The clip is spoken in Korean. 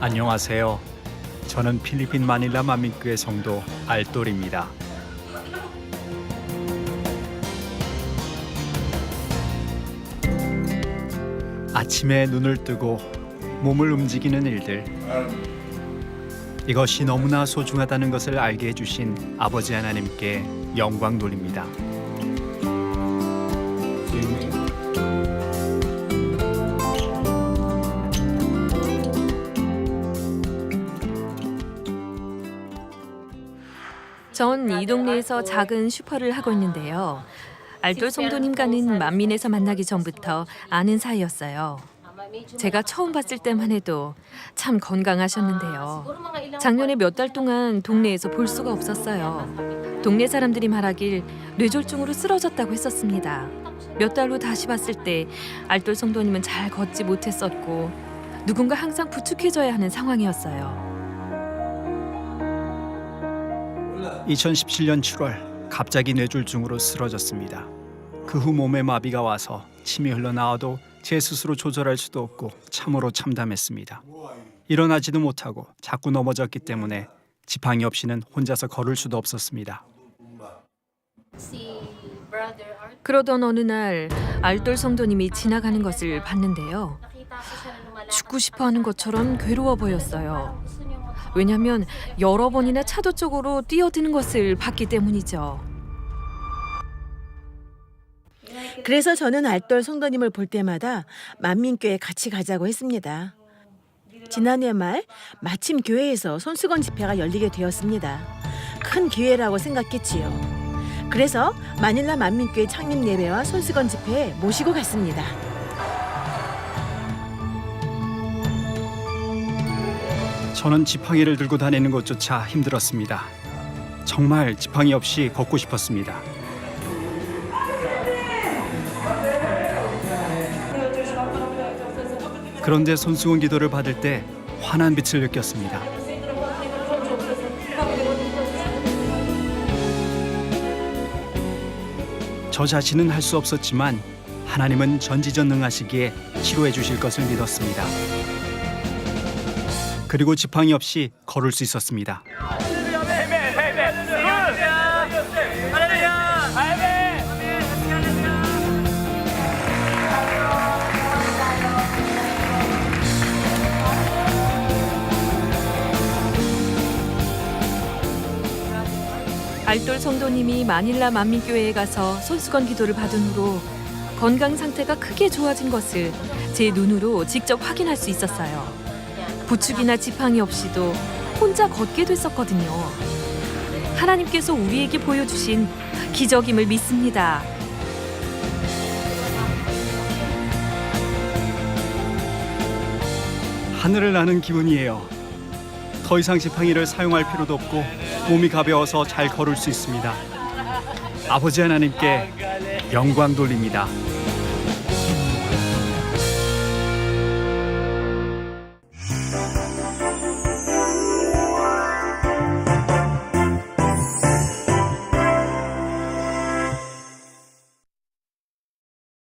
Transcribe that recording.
안녕하세요. 저는 필리핀 마닐라 마민교회 성도 알돌입니다. 아침에 눈을 뜨고 몸을 움직이는 일들. 이것이 너무나 소중하다는 것을 알게 해주신 아버지 하나님께 영광 돌립니다. 전 이 동네에서 작은 슈퍼를 하고 있는데요. 알돌 성도님과는 만민에서 만나기 전부터 아는 사이였어요. 제가 처음 봤을 때만 해도 참 건강하셨는데요. 작년에 몇 달 동안 동네에서 볼 수가 없었어요. 동네 사람들이 말하길 뇌졸중으로 쓰러졌다고 했었습니다. 몇 달 후 다시 봤을 때 알돌 성도님은 잘 걷지 못했었고 누군가 항상 부축해줘야 하는 상황이었어요. 2017년 7월 갑자기 뇌졸중으로 쓰러졌습니다. 그 후 몸에 마비가 와서 침이 흘러나와도 제 스스로 조절할 수도 없고 참으로 참담했습니다. 일어나지도 못하고 자꾸 넘어졌기 때문에 지팡이 없이는 혼자서 걸을 수도 없었습니다. 그러던 어느 날 알돌 성도님이 지나가는 것을 봤는데요. 죽고 싶어 하는 것처럼 괴로워 보였어요. 왜냐하면 여러 번이나 차도 쪽으로 뛰어드는 것을 봤기 때문이죠. 그래서 저는 알돌 성도님을 볼 때마다 만민교회 같이 가자고 했습니다. 지난해 말 마침 교회에서 손수건 집회가 열리게 되었습니다. 큰 기회라고 생각했지요. 그래서 마닐라 만민교회 창립 예배와 손수건 집회에 모시고 갔습니다. 저는 지팡이를 들고 다니는 것조차 힘들었습니다. 정말 지팡이 없이 걷고 싶었습니다. 그런데 손수건 기도를 받을 때 환한 빛을 느꼈습니다. 저 자신은 할 수 없었지만 하나님은 전지전능하시기에 치료해 주실 것을 믿었습니다. 그리고 지팡이 없이 걸을 수 있었습니다. 알돌 성도님이 마닐라 만민교회에 가서 손수건 기도를 받은 후로 건강 상태가 크게 좋아진 것을 제 눈으로 직접 확인할 수 있었어요. 부축이나 지팡이 없이도 혼자 걷게 됐었거든요. 하나님께서 우리에게 보여주신 기적임을 믿습니다. 하늘을 나는 기분이에요. 더 이상 지팡이를 사용할 필요도 없고 몸이 가벼워서 잘 걸을 수 있습니다. 아버지 하나님께 영광 돌립니다.